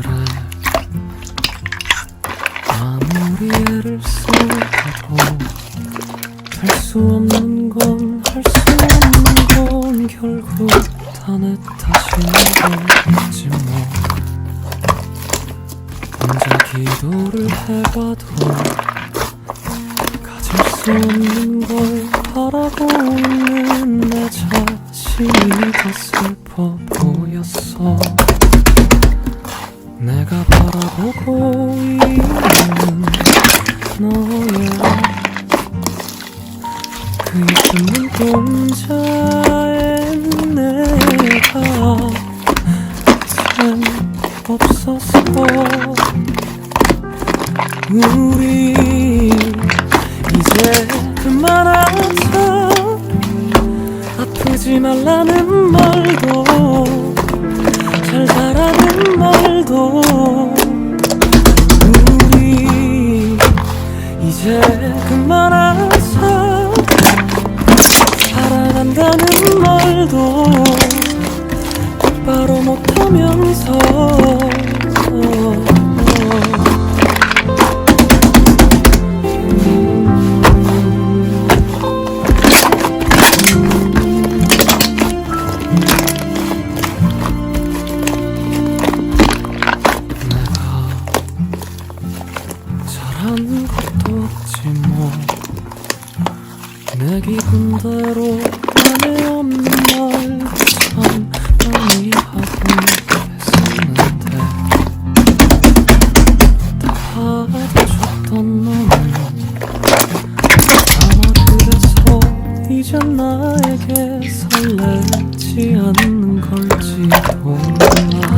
그래. 아무리 애를 써도 될수 없는 건 할 수 없는 건 결국 다내 탓인 거겠지 뭐. 혼자 기도를 해봐도 가질 수 없는 걸 바라고 있는 내 자신이 더 슬퍼 보였어 내가 바라보고 있는 너의 그 예쁜 눈동자에 내가 참 없었어. 우리 이제 그만하자. 아프지 말라는 말도 잘 자라는 말도 것도 없지 뭐. 내 기분대로 안에 없는 말참 많이 하고 했었는데. 다 받아줬던 너는 아마 그래서 이제 나에게 설레지 않는 걸지도 몰라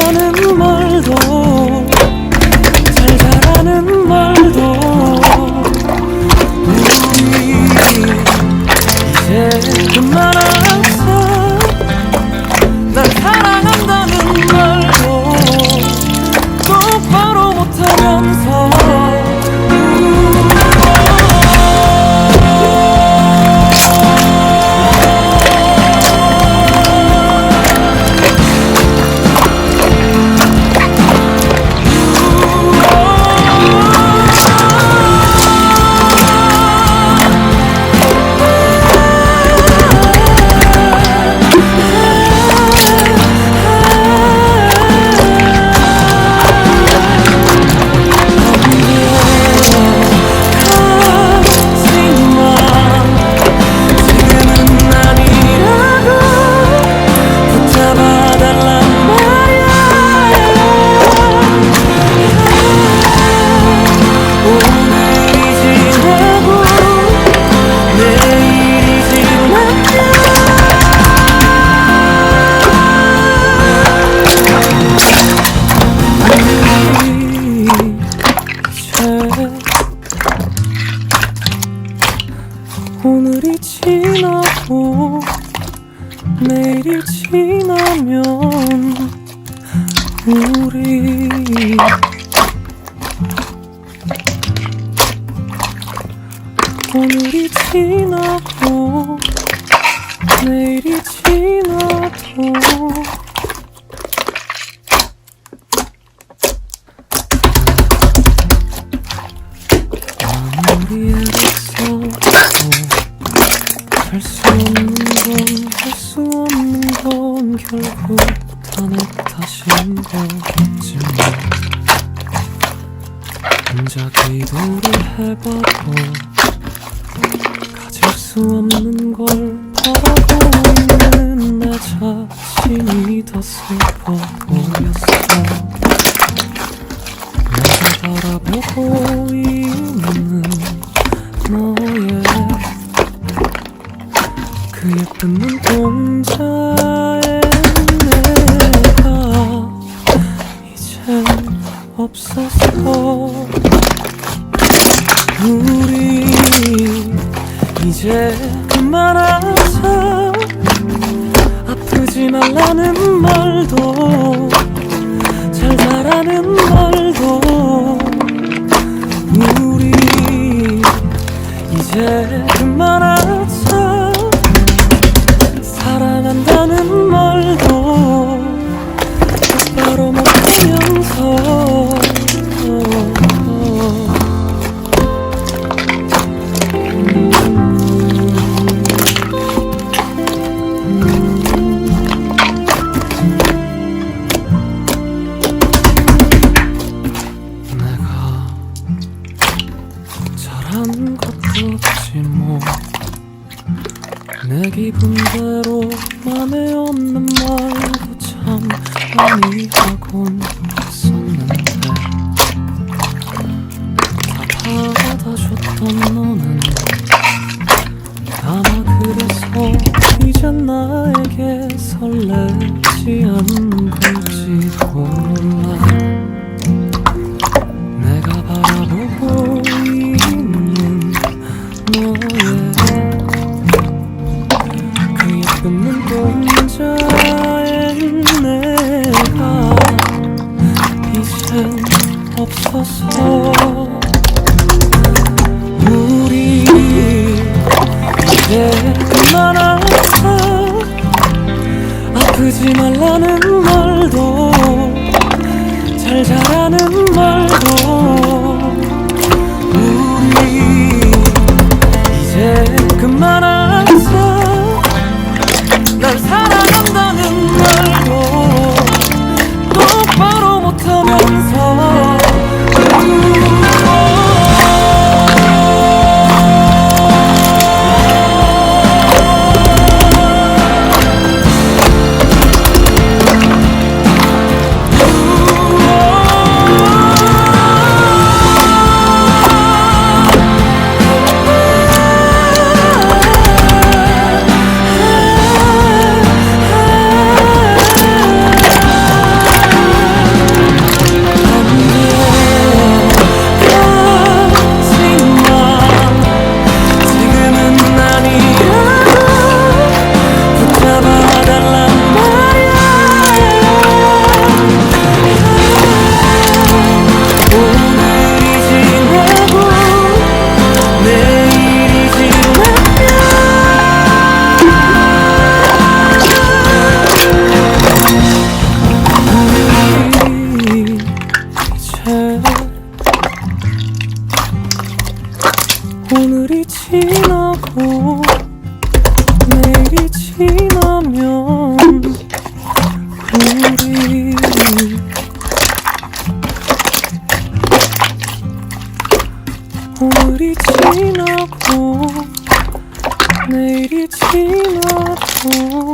오늘이 지나고 내일이 지나도 아무리 애를 써도 할수 없는 건할수 없는 건 결국 다내 탓인 거겠지 뭐 혼자 기도를 해봐도 수 없는 걸 바라고 있는 내 자신이 더 슬퍼 보였어. 내가 바라보고 있는 너의 그 예쁜 눈동자에 내가 이젠 없었어 이제 그만하자. 아프지 말라는 말도 잘 자라는 말도. 우리 이제 그만하자 내 기분대로 맘에 없는 말도 참 많이 하곤 했었는데. 다 받아줬던 너는 아마 그래서 이젠 나에게 설레지 않는 걸지도 몰라 없어서 우리 이제 그만하자 아프지 말라는 말도 잘 자라는 오늘이 지나고 내일이 지나고